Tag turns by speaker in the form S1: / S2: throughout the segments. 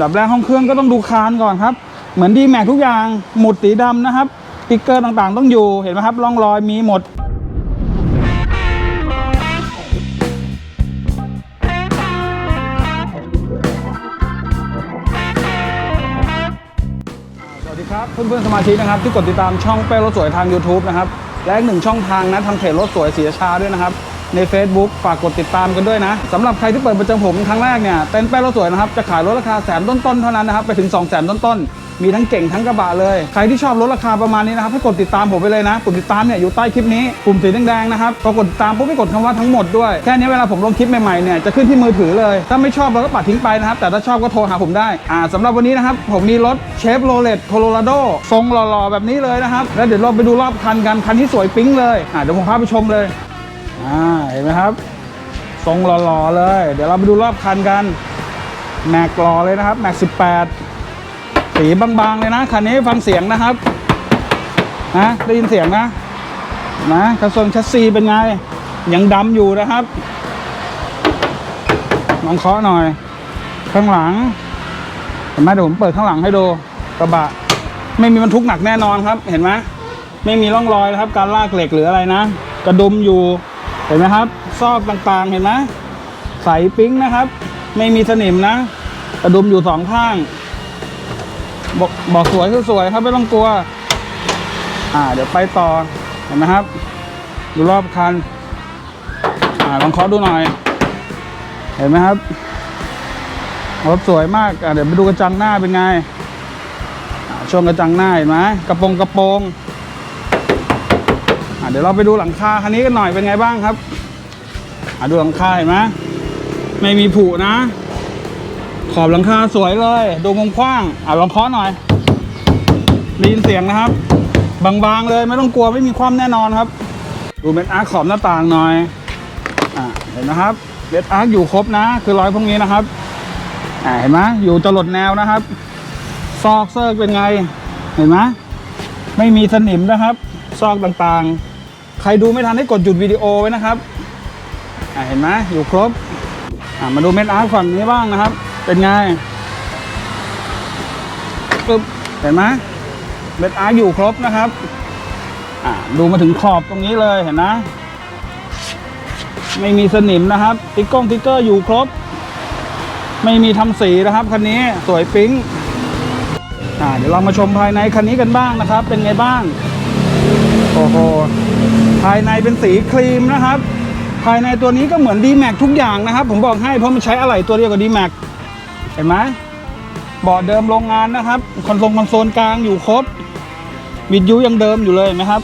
S1: ดับแรกห้องเครื่องก็ต้องดูคานก่อนครับ เหมือนดีแม็กทุกอย่างหมุดสีดำนะครับสติ๊กเกอร์ต่างๆ ต้องอยู่เห็นไหมครับร่องรอยมีหมด สวัสดีครับ เพื่อนๆสมาชิกนะครับ ที่กดติดตามช่องเป้รถสวยทาง YouTube นะครับ และอีกหนึ่งช่องทางนะทางเพจรถสวยเสียชาด้วยนะครับ ใน Facebook ฝากกดติดตามกันด้วยนะสำหรับใครที่เปิดประจำผมครั้งแรกเนี่ยเต้นแป้รถสวยนะครับจะขายรถราคาแสนต้นๆเท่านั้นนะครับไปถึง2 0 0 0 0 0ต้นๆมีทั้งเก่งทั้งกระบะเลยใครที่ชอบรถราคาประมาณนี้นะครับให้กดติดตามผมไปเลยนะปุ่มติดตามเนี่ยอยู่ใต้คลิปนี้ปุ่มสีแดงๆนะครับพอกดติดตามปุ๊บให้กดคำว่าทั้งหมดด้วยแค่นี้เวลาผมลงคลิปใหม่ๆเนี่ยจะขึ้นที่มือถือเลย ถ้าไม่ชอบเราก็ปัดทิ้งไปนะครับแต่ถ้าชอบก็โทรหาผมได้อ่าสำหรับวันนี้นะครับผมมีรถเชฟโรเลตโคโลราโดทรงหล่อๆแบบนี้เลยนะครับแล้วเดี๋ยวเราไปดูรอบคันกันคันที่สวยปิ๊งเลยอ่าเดี๋ยวผมพาไปชมเลย อ่าเห็นไหมครับ ทรงหล่อๆเลย เดี๋ยวเราไปดูรอบคันกัน แม็กหล่อเลยนะครับ แม็ก18สีบางๆเลยนะ คันนี้ฟังเสียงนะครับนะได้ยินเสียงนะนะกระทรงชัสซีเป็นไง ยังดำอยู่นะครับลองเคาะหน่อย ข้างหลังเห็นไหมเดี๋ยวผมเปิดข้างหลังให้ดูกระบะ ไม่มีบรรทุกหนักแน่นอนครับ เห็นไหมไม่มีร่องรอยนะครับ การลากเหล็กหรืออะไรนะ กระดุมอยู่ เห็นไหมครับ ซอกต่างๆเห็นไหมใสปิ๊งนะครับ ไม่มีสนิมนะกระดุมอยู่สองข้าง บอกบอกสวยคือสวยครับไม่ต้องกลัว อ่า เดี๋ยวไปต่อเห็นไหมครับ ดูรอบคัน อ่าลองเคาะดูหน่อย เห็นไหมครับรถสวยมากอ่าเดี๋ยวไปดูกระจังหน้าเป็นไงช่วงกระจังหน้าเห็นไหมกระโปรงกระโปรง เดี๋ยวเราไปดูหลังคาคันนี้กันหน่อยเป็นไงบ้างครับอ่าดูหลังคาเห็นไหมไม่มีผุนะ ขอบหลังคาสวยเลย ดูมุมกว้างอ่าลองเคาะหน่อยได้ยินเสียงนะครับ บางๆเลยไม่ต้องกลัวไม่มีความแน่นอนครับ ดูเม็ดอาร์คขอบหน้าต่างหน่อยอ่าเห็นนะครับเม็ดอาร์คอยู่ครบนะ คือรอยพวกนี้นะครับอ่าเห็นไหมอยู่จรดแนวนะครับ ซอกเซิร์กเป็นไง เห็นไหมไม่มีสนิมนะครับ ซอกต่างๆ ใครดูไม่ทันให้กดหยุดวิดีโอไว้นะครับเห็นไหมอยู่ครบมาดูเม็ดอาร์คฝั่งนี้บ้างนะครับ เป็นไงปึ๊บเห็นไหมเม็ดอาร์คอยู่ครบนะครับดูมาถึงขอบตรงนี้เลยเห็นนะ ไม่มีสนิมนะครับ ติ๊กก้งติ๊กเกอร์อยู่ครบ ไม่มีทำสีนะครับคันนี้สวยปิ๊งเดี๋ยวเรามาชมภายในคันนี้กันบ้างนะครับ เป็นไงบ้างโอ้โห ภายในเป็นสีครีมนะครับ ภายในตัวนี้ก็เหมือน d m a x ทุกอย่างนะครับ ผมบอกให้เพราะมันใช้อะไหล่ตัวเดียวกับ d m a x เห็นไหมเบาะเดิมโรงงานนะครับ คอนโซลคอนโซลกลางอยู่ครบวิดยุยังเดิมอยู่เลยเห็นไหมครับ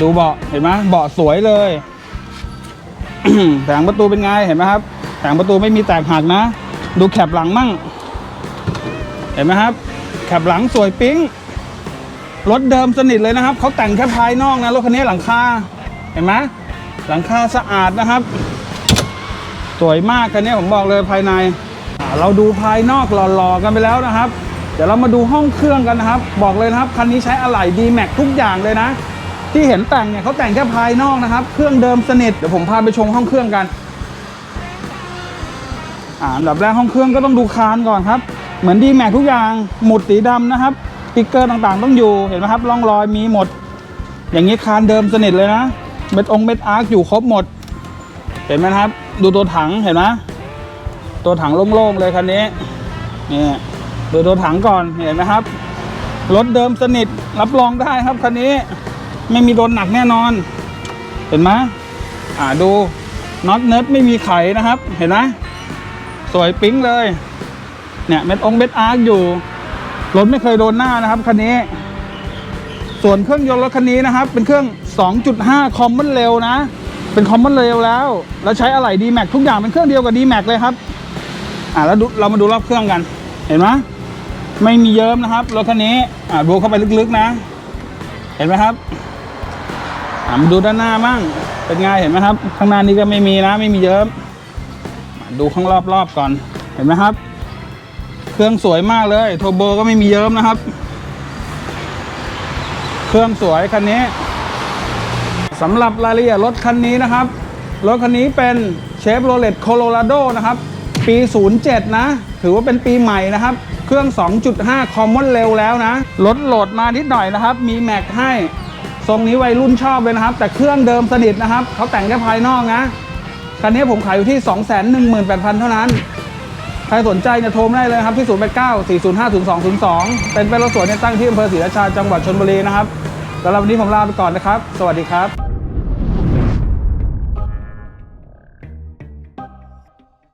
S1: ดูเบาะเห็นไหมเบาะสวยเลยแผงประตูเป็นไงเห็นไหมครับแผงประตูไม่มีแตกหักนะ ดูแคปหลังมั่ง เห็นไหมครับ แคปหลังสวยปิ๊ง รถเดิมสนิทเลยนะครับเขาแต่งแค่ภายนอกนะรถคันนี้หลังคาเห็นไหมหลังคาสะอาดนะครับ สวยมากคันนี้ผมบอกเลยภายใน เราดูภายนอกหล่อๆกันไปแล้วนะครับ เดี๋ยวเรามาดูห้องเครื่องกันนะครับ บอกเลยนะครับคันนี้ใช้อะไหล่ดีแม็กทุกอย่างเลยนะ ที่เห็นแต่งเนี่ยเขาแต่งแค่ภายนอกนะครับ เครื่องเดิมสนิทเดี๋ยวผมพาไปชมห้องเครื่องกันอ่าอันดับแรกห้องเครื่องก็ต้องดูคานก่อนครับ เหมือนดีแม็กทุกอย่างหมุดสีดำนะครับ ติ๊กเกอร์ต่างๆ ต้องอยู่เห็นไหมครับร่องรอยมีหมด อย่างนี้คานเดิมสนิทเลยนะเม็ดองเม็ดอาร์คอยู่ครบหมด เห็นไหมครับ ดูตัวถังเห็นไหมตัวถังโล่งๆเลยคันนี้นี่ดูตัวถังก่อนเห็นไหมครับรถเดิมสนิทรับรองได้ครับคันนี้ไม่มีโดนหนักแน่นอน เห็นไหมอ่าดูน็อตเนิร์ดไม่มีไขนะครับ เห็นไหมสวยปิ๊งเลย เนี่ยเม็ดองเม็ดอาร์คอยู่ รถไม่เคยโดนหน้านะครับคันนี้ ส่วนเครื่องยนต์รถคันนี้นะครับ เป็นเครื่อง 2.5 คอมมอนเร็วนะ เป็นคอมมอนเร็วแล้ว แล้วใช้อะไหล่ดีแม็กทุกอย่างเป็นเครื่องเดียวกับดีแม็กเลยครับ อ่าแล้วเรามาดูรอบเครื่องกัน เห็นไหมไม่มีเยิ้มนะครับรถคันนี้ อ่าดูเข้าไปลึกๆนะ เห็นไหมครับอ่ามาดูด้านหน้ามั่งเป็นไงเห็นไหมครับ ข้างหน้านี้ก็ไม่มีนะ ไม่มีเยิ้มอ่าดูข้างรอบๆก่อน เห็นไหมครับ เครื่องสวยมากเลยโทโบก็ไม่มีเยิ้มนะครับ เครื่องสวยคันนี้สำหรับรายละเอียดรถคันนี้นะครับ รถคันนี้เป็นเชฟโรเลตโคโลราโดนะครับ ปี 07 นะ ถือว่าเป็นปีใหม่นะครับ เครื่อง 2.5 Common เร็วแล้วนะลดโหลดมานิดหน่อยนะครับ มีแม็กให้ ทรงนี้วัยรุ่นชอบเลยนะครับ แต่เครื่องเดิมสนิทนะครับ เขาแต่งแค่ภายนอกนะ คันนี้ผมขายอยู่ที่ 218,000 เท่านั้น ใครสนใจเนี่ยโทรได้เลยครับที่ 089 405 0202 เป็นเป็นรถสวนเนี่ยตั้งที่อำเภอศรีราชาจังหวัดชลบุรีนะครับสำหรับวันนี้ผมลาไปก่อนนะครับ สวัสดีครับ